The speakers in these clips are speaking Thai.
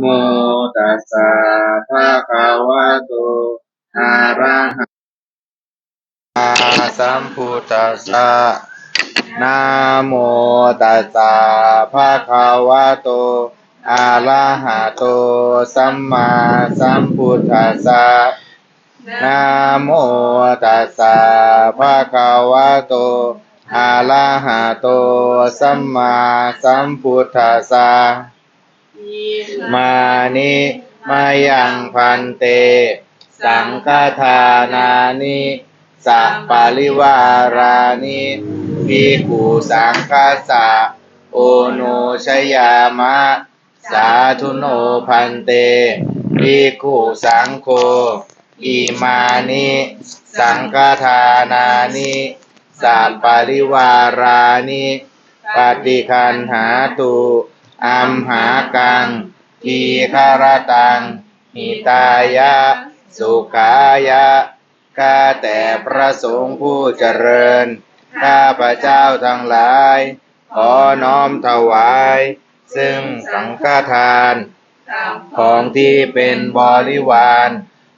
โมตัสสะภะคะวะโตอะระหะสัมพุทธัสสะนะโมตัสสะภะคะวะโตอะระหะโตสัมมาสัมพุทธัสสะนะโมตัสสะภะคะวะโตอะระหะโตสัมมาสัมพุทธัสสะ มานิมายังพันเต สังฆทานานิสัปปะริวารานิภิกขุสังฆสสะโอโนชยามะ สาธุโนพันเตภิกขุสังโฆอิมานิสังฆทานานิสัปปะริวารานิปฏิคันหาตุ อัมหากัง ทีคารตัง หิตายะ สุขายะ ข้าแต่พระสงฆ์ผู้เจริญ ข้าพระเจ้าทั้งหลาย ขอน้อมถวาย ซึ่งสังฆทาน ของที่เป็นบริวาร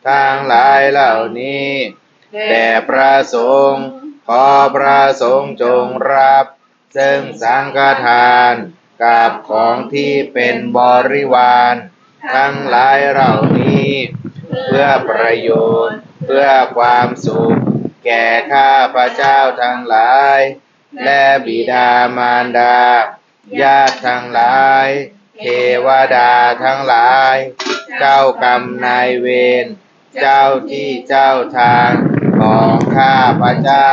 ทั้งหลายเหล่านี้แด่พระสงฆ์ขอพระสงฆ์จงรับ ซึ่งสังฆทาน กับของที่เป็นบริวาร ทั้งหลายเหล่านี้ เพื่อประโยชน์ เพื่อความสุข แก่ข้าพระเจ้าทั้งหลาย และบิดามารดา ญาติทั้งหลาย เทวดาทั้งหลาย เจ้ากรรมนายเวร เจ้าที่เจ้าทางของข้าพระเจ้า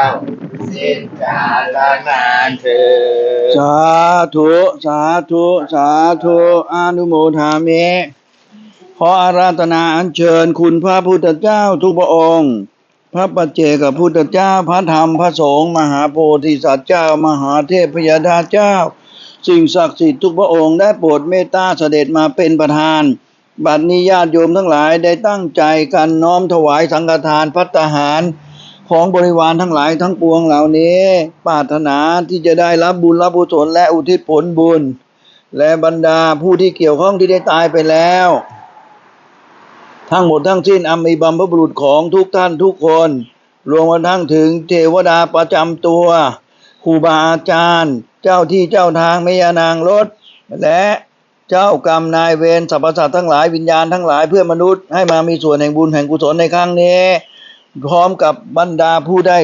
สิ้นกาลนานเถิดสาธุสาธุสาธุอนุโมทามิขออาราธนาอัญเชิญคุณพระพุทธเจ้าทุกพระองค์ พระปัจเจกพุทธเจ้าพระธรรมพระสงฆ์มหาโพธิสัตว์เจ้ามหาเทพพยดาเจ้า สิ่งศักดิ์สิทธิ์ทุกพระองค์ได้โปรดเมตตาเสด็จมาเป็นประธาน บัดนี้ญาติโยมทั้งหลายได้ตั้งใจกันน้อมถวายสังฆทานพัตตาหาร ของบริวารทั้งหลายทั้งปวงเหล่านี้ปรารถนาที่จะได้รับบุญรับบุญและอุทิศผลบุญ และบรรดาผู้ที่เกี่ยวข้องที่ได้ตายไปแล้ว ทั้งหมดทั้งสิ้นอมีบัมพบุรุษของทุกท่านทุกคนรวมมาทั้งถึงเทวดาประจำตัวครูบาอาจารย์ เจ้าที่เจ้าทางเมยานางรถ และเจ้ากรรมนายเวรสรรพสัตว์ทั้งหลายวิญญาณทั้งหลายเพื่อนมนุษย์ให้มามีส่วนแห่งบุญแห่งกุศลในครั้งนี้ พร้อมกับบรรดาผู้ได้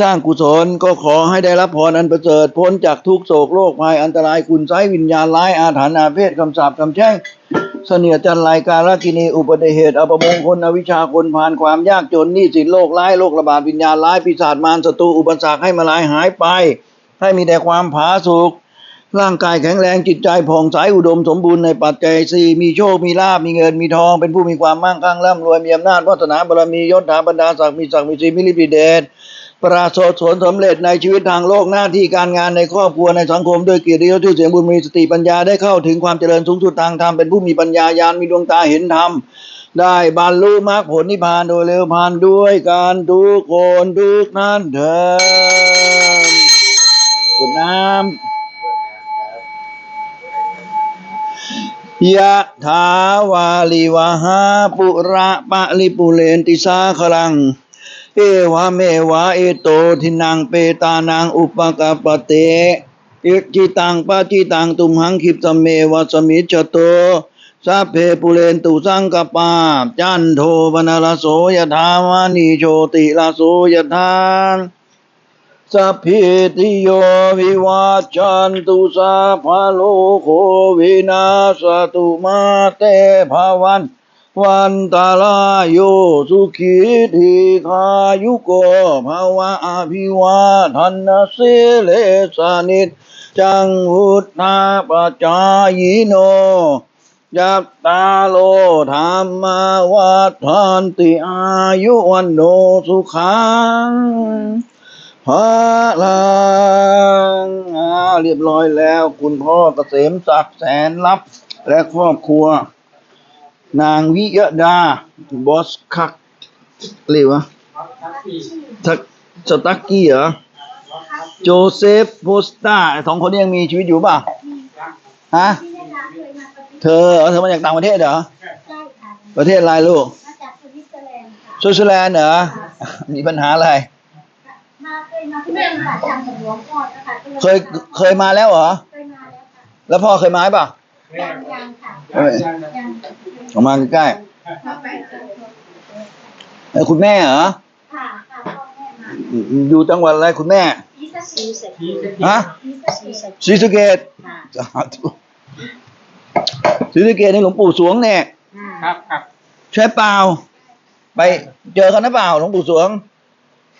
สร้างกุศลก็ขอให้ได้รับพรอันประเสริฐพ้นจากทุกโศกโรคภัยอันตรายคุณไซวิญญาณร้ายอาถรรพ์อาเพศคำสาปคำแช่งเสนียจันไรการกินีอุบัติเหตุอัปมงคลอวิชาคนผ่านความยากจนหนี้สินโรคร้ายโรคระบาดวิญญาณร้ายปีศาจมารศัตรูอุปสรรคให้มาลายหายไป ให้มีแต่ความผาสุก ร่างกายแข็งแรงจิตใจผ่องใสอุดมสมบูรณ์ในปัจจัยสี่มีโชค มีลาบมีเงินมีทอง เป็นผู้มีความมั่งคั่งร่ำรวยมีอำนาจวาสนาบารมียศถาบรรดาศักดิ์มีศักดิ์มีศรีมิลิปิเดชประสบผลสำเร็จในชีวิตทางโลกหน้าที่การงานในครอบครัวในสังคมด้วยเกียรติยศชื่อเสียงบุญมีสติปัญญาได้เข้าถึงความเจริญสูงสุดทางธรรมเป็นผู้มีปัญญาญาณมีดวงตาเห็นธรรมได้บรรลุมรรคผลนิพพานโดยเร็วพลันด้วยการทุกคนทุกท่านเถิดคุณน้ำ ยะถาวาลิวหาปุระปะลิปุเรนติสาคลัง เอวะเมวะเอโตทินังเปตานังอุปกาปเตอิจิตังปะจิตังตุมหังคิปสเมวะสมิจโตสัพเพปุเรนตุสังกปาจันโทปนรโสยถาวานิโชติลาโสยถา สัพพิติโยวิวัจจันตุสัพพโลกโควินาสตุมาเตภวัน วันตาลายโยสุขีทีขายุโกภาวะอภิวาทันสิเลสานิจจังหุทธาปจายโนยัตตาโลธรรมาวัฏันติอายุวันโนสุขัง พระลังอ่าเรียบร้อยแล้ว คุณพ่อเกษมศักดิ์แสนลับ และครอบครัว นางวิยดา บอสคักเรียกว่าทักสตักกี้เหรอ โจเซฟโพสตาสองคนนี้ยังมีชีวิตอยู่ป่ะฮะเคยมาปฏิเธอเอาเธอมาจากต่างประเทศเหรอใช่ค่ะประเทศอะไรลูกมาจากสวิตเซอร์แลนด์ค่ะสวิตเซอร์แลนด์เหรอ มีปัญหาอะไร มาเคยมาปฏิบัติธรรมกับหลวงพ่อนะคะก็ลเคยเคยมาแล้วเหรอ เคยมาแล้วค่ะแล้วพ่อเคยมาเปล่ะยังยังค่ะเอ้ยยังออกมาใกล้มาไปเจอๆเอ้ยคุณแม่เหรอค่ะค่ะพ่อแม่มาอยู่จังหวัดอะไรคุณแม่พีสสีเสร็จฮะพีสสีเสร็จศรีสะเกดค่ะสาธุศรีสะเกดนี่หลวงปู่สวงเนี่ยครับครับใช่เปล่า ไปเจอกันหรือเปล่าหลวงปู่สวง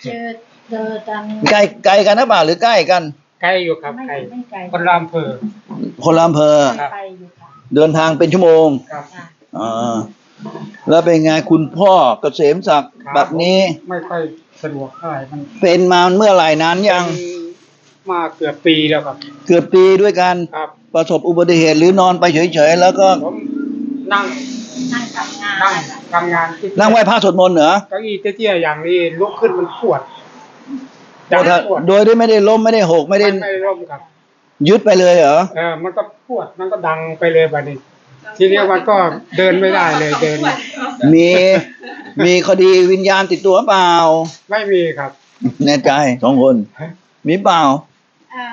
เจอ เจอจังใกล้ไกลกันหรือเปล่าหรือใกล้กัน ใกล้อยู่ครับไม่ใกล้ไม่ไกลคนรามเภอคนละอำเภอครับไปอยู่ค่ะเดินทางเป็นชั่วโมงครับ ค่ะอ่าแล้วเป็นไงคุณพ่อเกษมศักดิ์ครับ แบบนี้ ไม่ค่อยสะดวกเท่าไหร่มันเป็นมาเมื่อไหร่นานยังมาเกือบปีแล้วครับ เกือบปีด้วยกัน ครับ ประสบอุบัติเหตุหรือนอนไปเฉยๆ แล้วก็ผมนั่งนั่งทำงานนั่งค่ะทำงานที่นั่งไหว้พระสวดมนต์เหรอเก้าอี้เตี้ยๆอย่างนี้ลุกขึ้นมันปวด โดยปวดโดยที่ไม่ได้ล้มไม่ได้หกไม่ได้ไม่ได้ร่มครับยึดไปเลยเหรอเออมันก็ปวดมันก็ดังไปเลยบัดนี้ ทีนี้มันก็เดินไม่ได้เลยเดิน มีมีคดีวิญญาณติดตัวเปล่า ไม่มีครับ แน่ใจสองคน มีเปล่า อ่า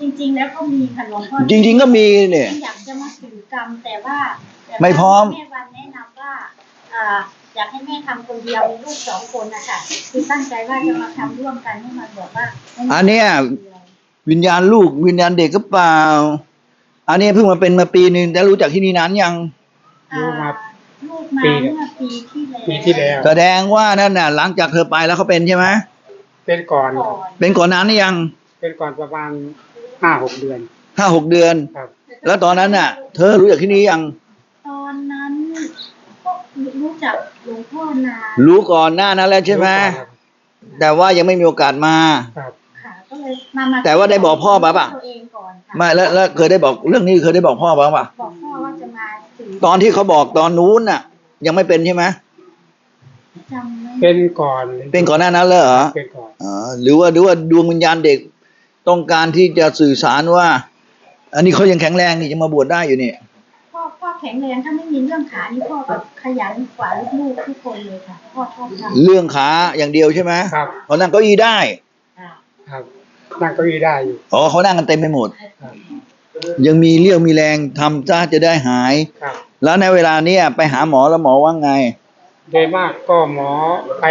จริง ๆ แล้วก็มีค่ะหลวงพ่อจริง ๆ ก็มีเนี่ย อยากจะมาสื่อกรรมแต่ว่าแต่ว่าไม่พร้อม แม่วันแนะนำว่าอ่า อยากให้แม่ทำคนเดียวมีลูกสองคนนะคะคือตั้งใจว่าจะมาทำร่วมกันให้มันบอกว่าไม่มีอันเนี้ยคนดียววิญญาณลูกวิญญาณเด็กก็เปล่า อันนี้เพิ่งมาเป็นมาปีหนึ่งแต่รู้จักที่นี่นานยังรู้มาอ่าลูกมาปีเมื่อปีที่แล้วปีที่แล้วแสดงว่านั่นน่ะ หลังจากเธอไปแล้วเขาเป็นใช่ไหมเป็นก่อนก่อน เป็นก่อนนานหรือยัง เป็นก่อนประมาณห้าหกเดือนห้าหกเดือนครับแล้วตอนนั้นน่ะ เธอรู้จักที่นี่ยัง ตอนนั้นก็ รู้จักหลวงพ่อนารู้ก่อนหน้านั้นแล้วใช่ไหมรู้ก่อนครับแต่ว่ายังไม่มีโอกาสมา ครับค่ะก็เลยมามาแต่ว่าได้บอกพ่อมาปะตัวเองก่อนค่ะไม่แล้วแล้วเคยได้บอกเรื่องนี้เคยได้บอกพ่อบ้างปะบอกพ่อว่าจะมาสื่อตอนที่เขาบอกตอนนู้นน่ะ ยังไม่เป็นใช่ไหมจำไม่เป็นก่อนเป็นก่อนหน้านั้นเลยเหรอเป็นก่อน อ๋อหรือว่าหรือว่าดวงวิญญาณเด็กต้องการที่จะสื่อสารว่า อันนี้เขายังแข็งแรงนี่จะมาบวชได้อยู่นี่พ่อพ่อแข็งแรงถ้าไม่มีเรื่องขานี่พ่อแบบขยันกว่าลูกๆทุกคนเลยค่ะพ่อชอบทำเรื่องขาอย่างเดียวใช่ไหมครับเขานั่งเก้าอี้ได้ค่ะครับนั่งเก้าอี้ได้อยู่อ๋อเขานั่งกันเต็มไปหมดครับยังมีเรี่ยวมีแรงทำจ้าจะได้หาย ครับ แล้วในเวลาเนี้ยไปหาหมอแล้วหมอว่าไงโดยมากก็หมอไป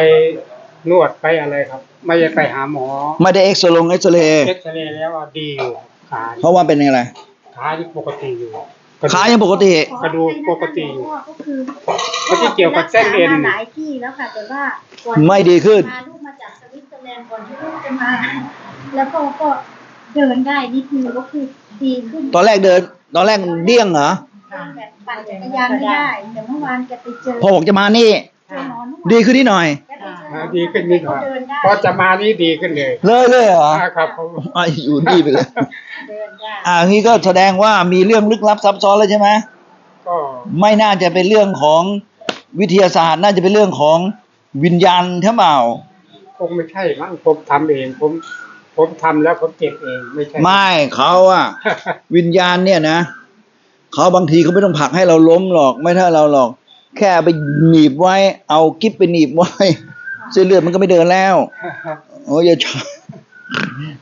นวดไปอะไรครับ ไม่ได้ไปหาหมอ ไม่ได้เอ็กซเรย์เอ็กซเรย์เอ็กซเรย์แล้วอะดีอยู่ขาเพราะว่าเป็นอะไรขาที่ปกติอยู่ ขายังปกติ กระดูกปกติอยู่พ่อก็คือไม่ได้เกี่ยวกับเส้นเอ็นพ่อไปรักษามาหลายที่แล้วค่ะแต่ว่าก่อนไม่ดีขึ้นมาลูกมาจากสวิตเซอร์แลนด์ก่อนที่ลูกจะมา แล้วพ่อก็เดินได้นิดนึงก็คือดีขึ้นตอนแรกเดิน ตอนแรกเดี้ยงเหรอแบบปั่นจักรยานไม่ได้แต่เมื่อวานแกไปเจอพอบอกจะมานี่เจอหมอนุ่มดีขึ้นนิดหน่อยแกไปเจอหมอ่าอดีขึ้นนิดหน่อยเดินได้พอจะมานี่ดีขึ้นเลยเลยเลยเหรออ่าครับผม อะอยู่นี่ไปเลยเดินได้ อ่างี้ก็แสดงว่ามีเรื่องลึกลับซับซ้อนเลยใช่ไหมก็ไม่น่าจะเป็นเรื่องของวิทยาศาสตร์ น่าจะเป็นเรื่องของวิญญาณใช่เปล่า คงไม่ใช่มั้งผมทำเองผมผมทำแล้วผมเจ็บเองไม่ใช่ ไม่เขาอะ วิญญาณเนี่ยนะเขาบางทีเขาไม่ต้องผลักให้เราล้มหรอกไม่ถ้าเราหรอก แค่เอาไปหนีบไว้ เอากิ๊บไปหนีบไว้เส้นเลือดมันก็ไม่เดินแล้ว โอ้ยอย่าชอบ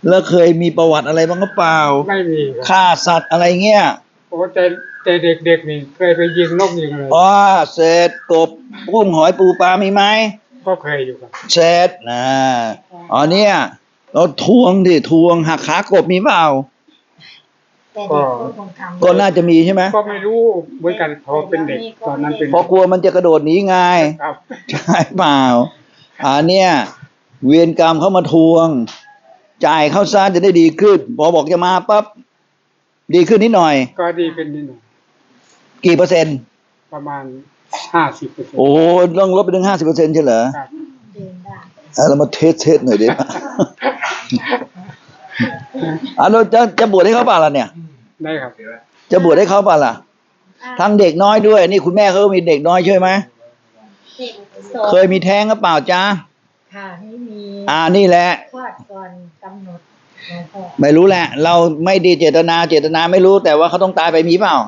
แล้วเคยมีประวัติอะไรบ้างหรือเปล่าไม่มีครับฆ่าสัตว์อะไรเงี้ยโอ้แต่แต่เด็กๆนี่เคยไปยิงนกยิงเลยอ๋อเศษกบกุ้งหอยปูปลามีไหมก็เคยอยู่ครับ เศษนะอ๋อเนี่ยเราทวงดิทวงหักขากบมีเปล่าแต่เด็กก็คงทำก็น่าจะมีใช่ไหมก็ไม่รู้เหมือนกันพอเป็นเด็กตอนนั้นเป็นเพราะกลัวมันจะกระโดดหนีไง ครับ ใช่เปล่าอันเนี้ยเวียนกรรมเข้ามาทวง จ่ายเข้าซะจะได้ดีขึ้น พอบอกจะมาปั๊บดีขึ้นนิดหน่อย ก็ดีขึ้นนิดหน่อย กี่เปอร์เซ็นต์ ประมาณห้าสิบเปอร์เซ็นต์โอ้ต้องลดไปถึงห้าสิบเปอร์เซ็นต์ใช่เหรอครับเดินได้เอาเรามาเทสเทสหน่อยดิอะเราจะจะบวชให้เขาเปล่าล่ะเนี่ย ได้ครับ จะบวชให้เขาเปล่าล่ะอ่าทั้งเด็กน้อยด้วย นี่คุณแม่เขาก็มีเด็กน้อยใช่ไหมเด็กสองเคยมีแท้งหรือเปล่าจ๊ะ ค่ะนี่มีอ่านี่แหละคลอดก่อนกำหนดหลวงพ่อไม่รู้แหละ เราไม่ดีเจตนาเจตนาไม่รู้แต่ว่าเขาต้องตายไปมีเปล่าม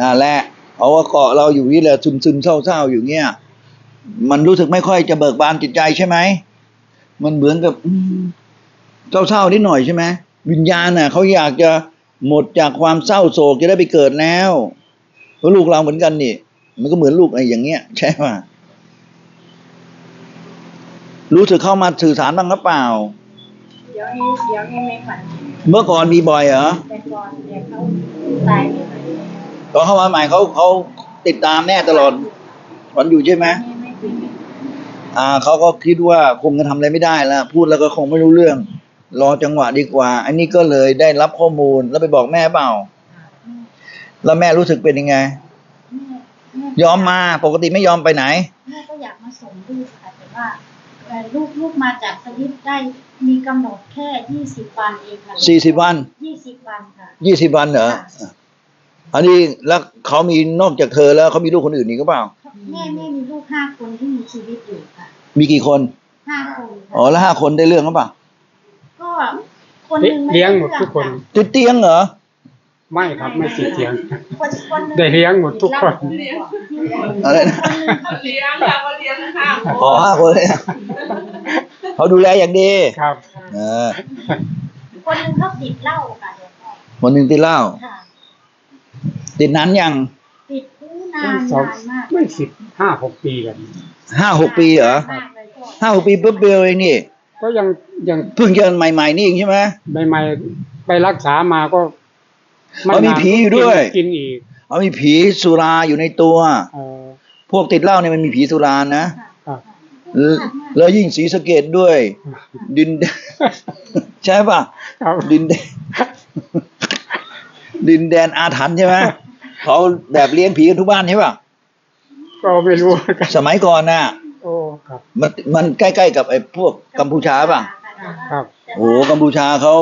อ่าแหละเพราะว่าเกาะเราอยู่นี่แหละซึมซึมๆเศร้าเศร้าๆอยู่เงี้ยมันรู้สึกไม่ค่อยจะเบิกบานจิตใจใช่ไหมมันเหมือนกับอืมเศร้าเศร้าๆนิดหน่อยใช่ไหมวิญญาณน่ะเขาอยากจะหมดจากความเศร้าโศกจะได้ไปเกิดแล้วเพราะลูกเราเหมือนกันนี่ มันก็เหมือนลูกไอ้อย่างเงี้ย ใช่ป่ะ รู้สึกเข้ามาสื่อสารบ้างหรือเปล่า เดี๋ยวนี้เดี๋ยวนี้ไม่ฝันเมื่อก่อนมีบ่อยเหรอแต่ก่อนเดี๋ยวเขาตายไม่ฝันตอนเข้ามาใหม่เขาเขาติดตามแม่ตลอดฝันอยู่ใช่ไหมไม่ไม่ไม่ไม่อ่าเขาก็คิดว่าคงจะทำอะไรไม่ได้แล้วพูดแล้วก็คงไม่รู้เรื่อง รอจังหวะดีกว่า อันนี้ก็เลยได้รับข้อมูลแล้วไปบอกแม่เปล่า แล้วแม่รู้สึกเป็นยังไง แม่แม่ยอมมาปกติไม่ยอมไปไหน แม่ก็อยากมาส่งลูกค่ะแต่ว่าเอ่อ ลูกลูกมาจากสวิตได้มีกำหนดแค่ยี่สิบวันเองค่ะสี่สิบวันยี่สิบวันค่ะยี่สิบวันเหรออันนี้แล้วเขามีนอกจากเธอแล้วเขามีลูกคนอื่นอีกหรือเปล่าแม่แม่มีลูกห้าคนที่มีชีวิตอยู่ค่ะ มีกี่คนห้าคนค่ะอ๋อแล้วห้าคนได้เรื่องหรือเปล่าก็คนหนึ่งไม่เลี้ยงหมดทุกคนติดเตียงเหรอ ไม่ครับไม่ติดเถียง คนคนหนึ่งได้เลี้ยงหมดทุกคนอะไรนะเลี้ยงค่ะเขาเลี้ยงห้าคนอ๋อห้าคนเลยนะเขาดูแลอย่างดีครับ เออคนหนึ่งเขาติดเหล้าค่ะหลวงพ่อคนหนึ่งติดเหล้าค่ะ ติดนั้นยังติดผู้นานสองนานมากไม่สิบห้าหกปีกัน ห้าหกปีเหรอมากเลยก็ห้าหกปีปุ๊บเดียวเองนี่ก็ยังยังเพิ่งจะใหม่ ๆ นี่เองใช่ไหมใหม่ๆไปรักษามาก็ ไอ๋อมีผีอยู่ด้วย กินอีก เอามีผีสุราอยู่ในตัวเออพวกติดเหล้าเนี่ยมันมีผีสุรานะครับแล้วแล้วยิ่งสีสะเกตด้วย ดินแดนใช่ป่ะครับดินแดนดินแดนอาถรรพ์ใช่ไหมเขาแบบเลี้ยงผีกันทุกบ้านใช่ป่ะ ก็ไม่รู้เหมือนกันสมัยก่อนน่ะโอ้ครับมันมันใกล้ๆกับไอ้พวกกัมพูชาป่ะ ครับ โอ้โหกัมพูชาเขา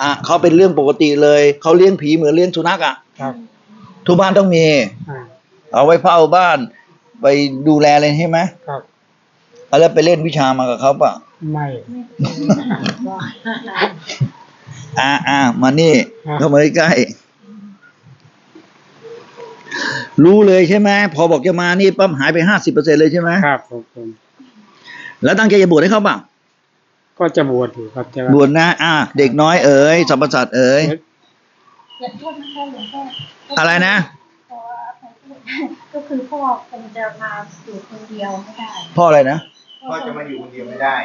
อะเขาเป็นเรื่องปกติเลย เขาเลี้ยงผีเหมือนเลี้ยงสุนัขอะครับ ทุกบ้านต้องมี อ่าเอาไว้เฝ้าบ้าน ไปดูแลเลยใช่ไหมครับเอาแล้วไปเล่นวิชามากับเขาป่ะไม่อ่าอ่ามานี่ครับเข้ามาใกล้ๆรู้เลยใช่ไหมพอบอกจะมานี่ปั๊มหายไปห้าสิบเปอร์เซ็นเลยใช่ไหมครับผมผมแล้วตั้งใจจะบวชให้เขาป่ะ ก็จะบวชอยู่ครับแต่ว่าบวชนะ อ่า เด็กน้อยเอ๋ยสัมปสัตว์เอ๋ยอย่าโทษนะคะหลวงพ่ออะไรนะขออภัยโทษก็คือพ่อคงจะมาอยู่คนเดียวไม่ได้พ่ออะไรนะพ่อจะมาอยู่คนเดียวไม่ได้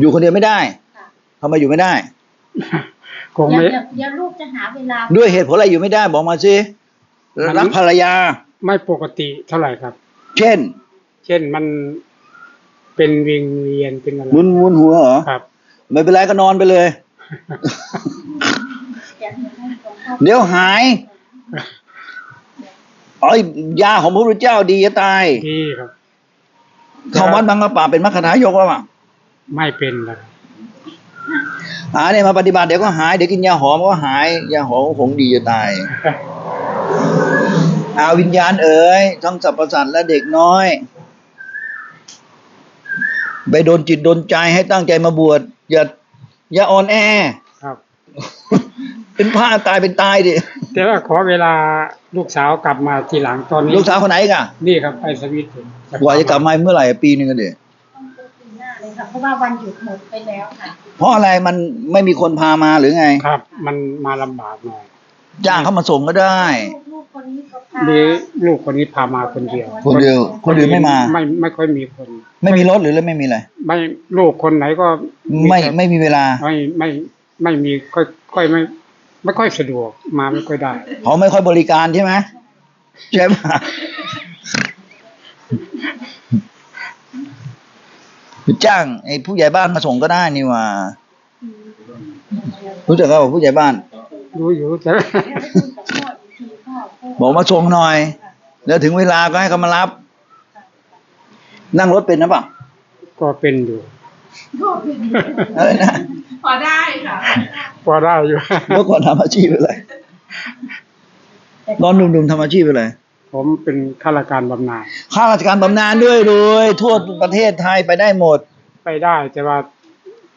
อยู่คนเดียวไม่ได้ค่ะทำไมอยู่ไม่ได้ คงเดี๋ยวไม่ เดี๋ยวเดี๋ยวลูกจะหาเวลาด้วยเหตุผลอะไรอยู่ไม่ได้ บอกมาสิมัน รักภรรยา ไม่ปกติเท่าไหร่ครับ เช่นเช่นมันเป็นวิงเวียนเป็นอะไรมุนมุนหัวเหรอ ครับ ไม่เป็นไรก็นอนไปเลยอยากให้หลวงพ่อเดี๋ยวหายอ๋อยาของพระพุทธเจ้าดีจะตายดีครับเข้าวัดบางกระป่าเป็นมรรคทายกว่าป่ะไม่เป็นเลยอ่าเนี่ยมาปฏิบัติเดี๋ยวก็หายเดี๋ยวกินยาหอมก็หาย ยาหอมคงดีจะตายอาวิญญาณเอ๋ยทั้งสรรพสัตว์และเด็กน้อย ไปโดนจิตโดนใจให้ตั้งใจมาบวช อย่า อย่าอ่อนแอครับ เป็นพระตายเป็นตายดิแต่ว่าขอเวลาลูกสาวกลับมาทีหลังตอนนี้ลูกสาวคนไหนกะนี่ครับไปสวิตช์กว่าจะกลับมาเมื่อไหร่ปีหนึ่งกันดิต้องไปปีหน้าเลยค่ะเพราะว่าวันหยุดหมดไปแล้วค่ะ เพราะอะไรมันไม่มีคนพามาหรือไง ครับ มันมาลำบากหน่อยจ้างเขามาส่งก็ได้ลู กลูกคนนี้ก็พาหรือลูกคนนี้พามาคนเดียว คนเดียวคนอื่นไม่มา ไม่ไม่ค่อยมีคน ไม่มีรถหรือแล้วไม่มีอะไร ไม่ลูกคนไหนก็ไม่แต่ไม่มีเวลา ไม่ไม่ไม่มีค่อยค่อยไม่ ไม่ค่อยสะดวกมาไม่ค่อยได้เขาไม่ค่อยบริการใช่ไหมใช่ปะจ้างไอ้ผู้ใหญ่บ้านมาส่งก็ได้นี่หว่า รู้จักเขาบอกผู้ใหญ่บ้านรู้อยู่แต่ บอกมาส่งหน่อย แล้วถึงเวลาก็ให้เขามารับ นั่งรถเป็นนะเปล่ะก็เป็นอยู่อะไรนะพอได้ค่ะพอได้อยู่เมื่อก่อนทำอาชีพอะไรตอนหนุ่มๆทำอาชีพอะไรผมเป็นข้าราชการบำนาญข้าราชการบำนาญด้วยรวยทั่วประเทศไทยไปได้หมด ไปได้แต่ว่า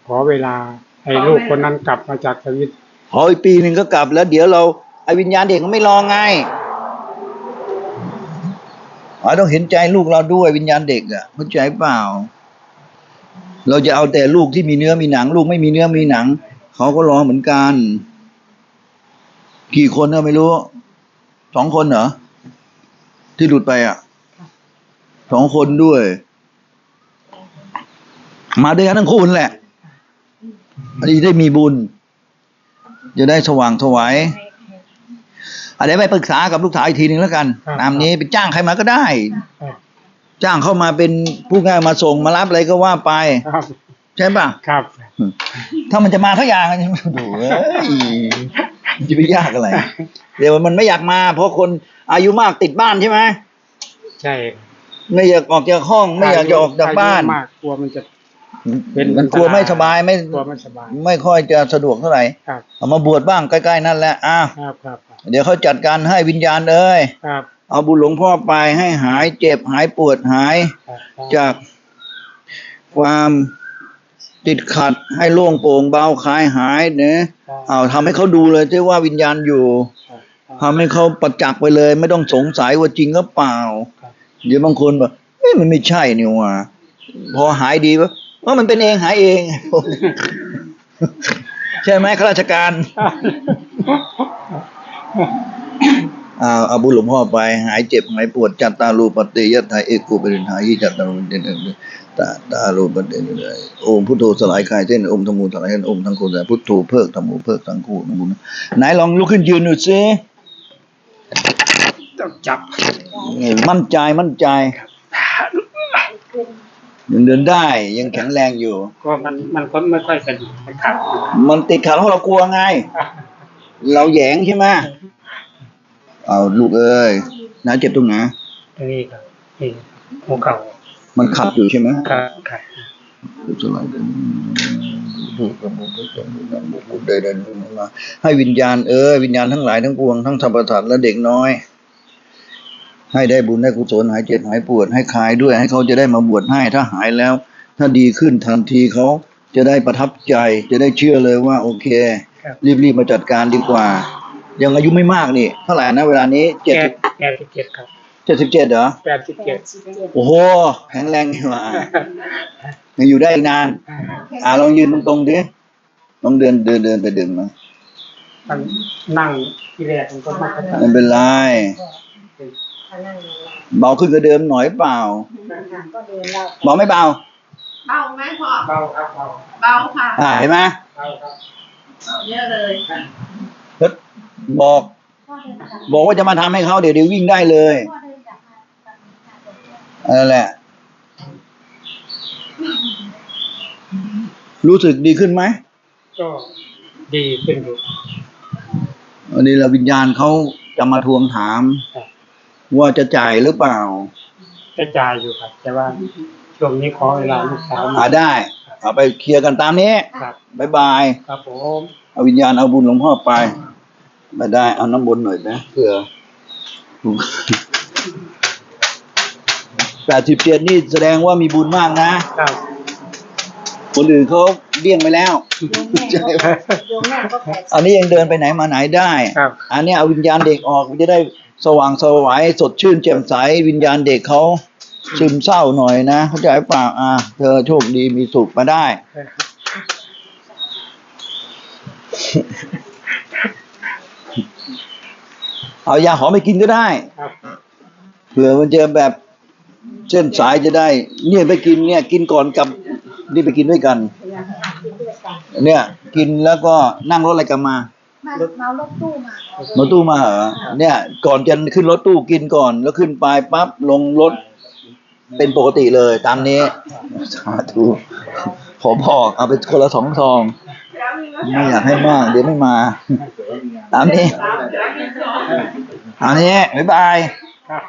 ขอเวลาให้ลูกคนนั้นกลับมาจากสวิตพออีกปีหนึ่งก็กลับแล้วเดี๋ยวเราไอ้วิญญาณเด็กมันไม่รอไง อ๋อต้องเห็นใจลูกเราด้วยวิญญาณเด็กอะเข้าใจเปล่า เราจะเอาแต่ลูกที่มีเนื้อมีหนัง ลูกไม่มีเนื้อมีหนัง เขาก็รอเหมือนกัน กี่คนก็ไม่รู้สองคนเหรอที่หลุดไปอะสองคนด้วย มาด้วยกันทั้งคู่นั่นแหละอันนี้ได้มีบุญ จะได้สว่างถวาย เดี๋ยวไปปรึกษากับลูกสาวอีกทีหนึ่งแล้วกันครับตามนี้ไปจ้างใครมาก็ได้ครับจ้างเข้ามาเป็นผู้ง่ายมาส่งมารับอะไรก็ว่าไปครับใช่ป่ะครับ ถ้ามันจะมาทั้งอย่างดูเอ้ยมันจะไปยากอะไร เดี๋ยวมันไม่อยากมา เพราะคนอายุมากติดบ้านใช่ไหมใช่ ไม่อยากออกจากห้องไม่อยากจะออกจากบ้านอยุมากกลัวมันจะเป็นมันกลัวไม่สบายไม่กลัวไม่สบาย ไม่ค่อยจะสะดวกเท่าไหร่ครับเอามาบวชบ้างใกล้ๆนั่นแหละอ้าวครับครับครับ เดี๋ยวเขาจัดการให้วิญญาณเอ้ยครับ เอาบุญหลวงพ่อไปให้หายเจ็บหายปวดหายครับจากความติดขัดให้โล่งโปร่งเบาคลายหายเนะเอาทำให้เขาดูเลยที่ว่าวิญญาณอยู่ครับทำให้เขาประจักษ์ไปเลย ไม่ต้องสงสัยว่าจริงหรือเปล่าครับเดี๋ยวบางคนบอกเอ๊ะมันไม่ใช่นี่หว่าพอหายดีปะว่ามันเป็นเองหายเอง ใช่ไหมข้าราชการ เอาเอาบุญหลวงพ่อไป หายเจ็บหายปวดจัตตารูปฏิยตไทยเอกกุปรินหายจัตตารูปฏิยตาตารูปฏิยตโอมพุทโธสลายกายเส้นโอมธรรมูสลายเส้นโอมทั้งคู่แต่พุทโธเพิกธรรมูเพิกทั้งคู่ทั้งคู่ไหนลองลุกขึ้นยืนหน่อยสิต้องจับมั่นใจมั่นใจยังเดินได้ยังแข็งแรงอยู่ ก็มันมันก็ไม่ค่อยสะดวกมันขัดมันติดขัดเพราะเรากลัวไง เราแหยงใช่ไหมเอาลูกเอ้ยนะเจ็บตรงไหนตรงนี้ครับนี่หัวเข่ามันขัดอยู่ใช่ไหมครับขัดสลายดูกระบุกกระบุกกระบุกกระบุกได้ได้มาให้วิญญาณเอ้ยวิญญาณทั้งหลายทั้งปวงทั้งธรรมสัตว์และเด็กน้อย ให้ได้บุญได้กุศลหายเจ็บหายปวดให้คลายด้วย ให้เขาจะได้มาบวชให้ถ้าหายแล้ว ถ้าดีขึ้นทันทีเขาจะได้ประทับใจ จะได้เชื่อเลยว่า โอเคค รับรีบๆมาจัดการดีกว่า ยังอายุไม่มากนี่เท่าไหร่นะเวลานี้เจ็ดแปดแปดสิบเจ็ดครับเจ็ดสิบเจ็ดเหรอแปดสิบเจ็ดโอ้โหแข็งแรงนี่หว่ายังอยู่ได้อีกนาน อ่าลองยืนตรงๆดิลองเดินเดินเดินไปดึงมามันนั่งที่แรกมันก็ไม่ค่อยไม่เป็นไรเบาขึ้นกว่าเดิมหน่อยเปล่าก็เดินเราเบาไม่เบา เบาไหมพ่อเบาครับเบาเบาค่ะอ่าเห็นไหมเบาครับ เยอะเลยแล้วบอกพ่อเดินจากบอกว่าจะมาทำให้เขาเดี๋ยวเดี๋ยววิ่งได้เลยพ่อเดินจากมาจากนั่นแหละ รู้สึกดีขึ้นไหมก็ดีขึ้นอยู่วันนี้เราวิญญาณเขาจะมาทวงถามครับว่าจะจ่ายหรือเปล่ากระจายอยู่ครับ แต่ว่าช่วงนี้ขอเวลาลูกสาวอ่าได้ เอาไปเคลียร์กันตามนี้ครับ บายบาย ครับผมเอาวิญญาณเอาบุญหลวงพ่อไปมาได้ เอาน้ำบนต์หน่อยนะเผื่อแปดสิบเจ็ดนี่แสดงว่ามีบุญมากนะ ครับคนอื่นเขาเลี่ยงไปแล้ว โยมแม่ก็โยมแม่ก็แปดอันนี้ยังเดินไปไหนมาไหนได้ ครับ อันนี้เอาวิญญาณเด็กออกมันจะได้สว่างสวายสดชื่นแจ่มใสวิญญาณเด็กเขา ซึมเศร้าหน่อยนะเข้าใจเปล่าอะเธอโชคดีมีสุขมาได้ เอายาหอมไปกินก็ได้ครับเผื่อมันจะแบบเส้นสายจะได้ เนี่ยไปกินเนี่ย กินก่อนกับนี่ไปกินด้วยกัน เนี่ย กินแล้วก็นั่งรถอะไรกันมามาเมารถตู้มารถตู้มาเหรอเนี่ย ก่อนจะขึ้นรถตู้กินก่อนแล้วขึ้นไปปั๊บลงรถ เป็นปกติเลยตามนี้ สาธุ ขอบอกเอาไปคนละสองซอง ไม่อยากให้มาก เดี๋ยวไม่มา ตามนี้ตามนี้ บ๊ายบายครับ